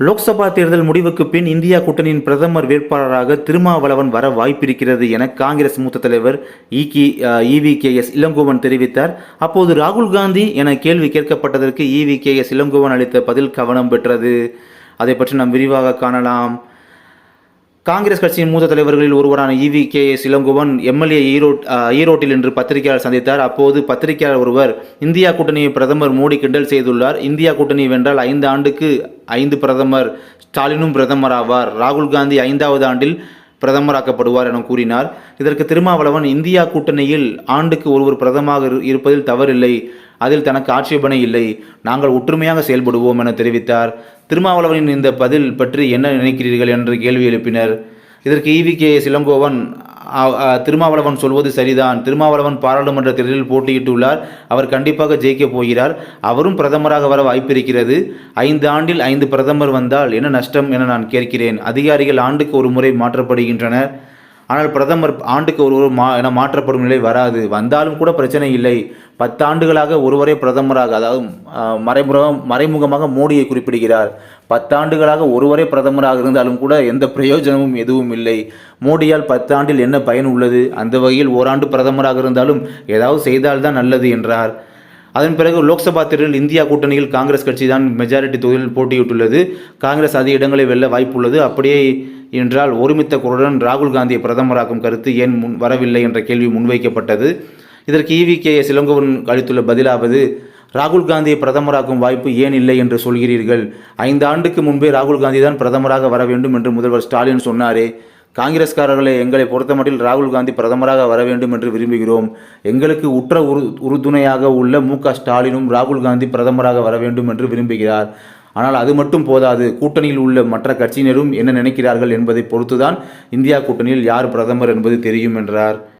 லோக்சபா தேர்தல் முடிவுக்கு பின் இந்தியா கூட்டணியின் பிரதமர் வேட்பாளராக திருமாவளவன் வர வாய்ப்பிருக்கிறது என காங்கிரஸ் மூத்த தலைவர் இகி இவி கே எஸ் இளங்கோவன் தெரிவித்தார். அப்போது ராகுல் காந்தி என கேள்வி கேட்கப்பட்டதற்கு E V K S Elangovan அளித்த பதில் கவனம் பெற்றது. அதை பற்றி நாம் விரிவாக காணலாம். காங்கிரஸ் கட்சியின் மூத்த தலைவர்களில் ஒருவரான E V K S Elangovan MLA Erode ஈரோட்டில் இன்று பத்திரிகையாளர் சந்தித்தார். அப்போது பத்திரிகையாளர் ஒருவர் இந்தியா கூட்டணியை பிரதமர் மோடி கிண்டல் செய்துள்ளார். இந்தியா கூட்டணி வென்றால் ஐந்து ஆண்டுக்கு ஐந்து பிரதமர் ஸ்டாலினும் பிரதமர் ஆவார் ராகுல் காந்தி ஐந்தாவது ஆண்டில் பிரதமராக்கப்படுவார் என கூறினார். இதற்கு திருமாவளவன் இந்தியா கூட்டணியில் ஆண்டுக்கு ஒருவர் பிரதமராக இரு- இருப்பதில் தவறில்லை. அதில் தனக்கு ஆட்சேபனை இல்லை. நாங்கள் ஒற்றுமையாக செயல்படுவோம் என தெரிவித்தார். திருமாவளவனின் இந்த பதில் பற்றி என்ன நினைக்கிறீர்கள்? என்று கேள்வி எழுப்பினர். இதற்கு ஈவி கே. இளங்கோவன் திருமாவளவன் சொல்வது சரிதான். திருமாவளவன் பாராளுமன்ற தேர்தலில் போட்டியிட்டுள்ளார். அவர் கண்டிப்பாக ஜெயிக்கப் போகிறார். அவரும் பிரதமராக வர வாய்ப்பிருக்கிறது. ஐந்து ஆண்டில் ஐந்து பிரதமர் வந்தால் என்ன நஷ்டம் என நான் கேட்கிறேன். அதிகாரிகள் ஆண்டுக்கு ஒரு முறை மாற்றப்படுகின்றனர். ஆனால் பிரதமர் ஆண்டுக்கு ஒரு ஒரு மா என மாற்றப்படும் நிலை வராது. வந்தாலும் கூட பிரச்சனை இல்லை. பத்தாண்டுகளாக ஒருவரே பிரதமராக அதாவது மறைமுகம் மறைமுகமாக மோடியை குறிப்பிடுகிறார். பத்தாண்டுகளாக ஒருவரே பிரதமராக இருந்தாலும் கூட எந்த பிரயோஜனமும் எதுவும் இல்லை. மோடியால் பத்தாண்டில் என்ன பயன் உள்ளது? அந்த வகையில் ஓராண்டு பிரதமராக இருந்தாலும் ஏதாவது செய்தால்தான் நல்லது என்றார். அதன் பிறகு லோக்சபா தேர்தலில் இந்தியா கூட்டணியில் காங்கிரஸ் கட்சி தான் மெஜாரிட்டி தொகுதியில் போட்டியிட்டுள்ளது. காங்கிரஸ் அதிக இடங்களை வெல்ல வாய்ப்புள்ளது. அப்படியே என்றால் ஒருமித்த குரலுடன் ராகுல் காந்தியை பிரதமராக்கும் கருத்து ஏன் முன் வரவில்லை என்ற கேள்வி முன்வைக்கப்பட்டது. இதற்கு இவி கே எஸ் அளித்துள்ள பதிலாவது ராகுல் காந்தியை பிரதமராக்கும் வாய்ப்பு ஏன் இல்லை என்று சொல்கிறீர்கள்? ஐந்து ஆண்டுக்கு முன்பே ராகுல் காந்தி தான் பிரதமராக வர வேண்டும் என்று முதல்வர் ஸ்டாலின் சொன்னாரே. காங்கிரஸ்காரர்களை எங்களை பொறுத்தமட்டில் ராகுல் காந்தி பிரதமராக வர வேண்டும் என்று விரும்புகிறோம். எங்களுக்கு உற்ற உறு உறுதுணையாக உள்ள மு க ஸ்டாலினும் ராகுல் காந்தி பிரதமராக வர வேண்டும் என்று விரும்புகிறார். ஆனால் அது மட்டும் போதாது. கூட்டணியில் உள்ள மற்ற கட்சியினரும் என்ன நினைக்கிறார்கள் என்பதை பொறுத்துதான் இந்தியா கூட்டணியில் யார் பிரதமர் என்பது தெரியும் என்றார்.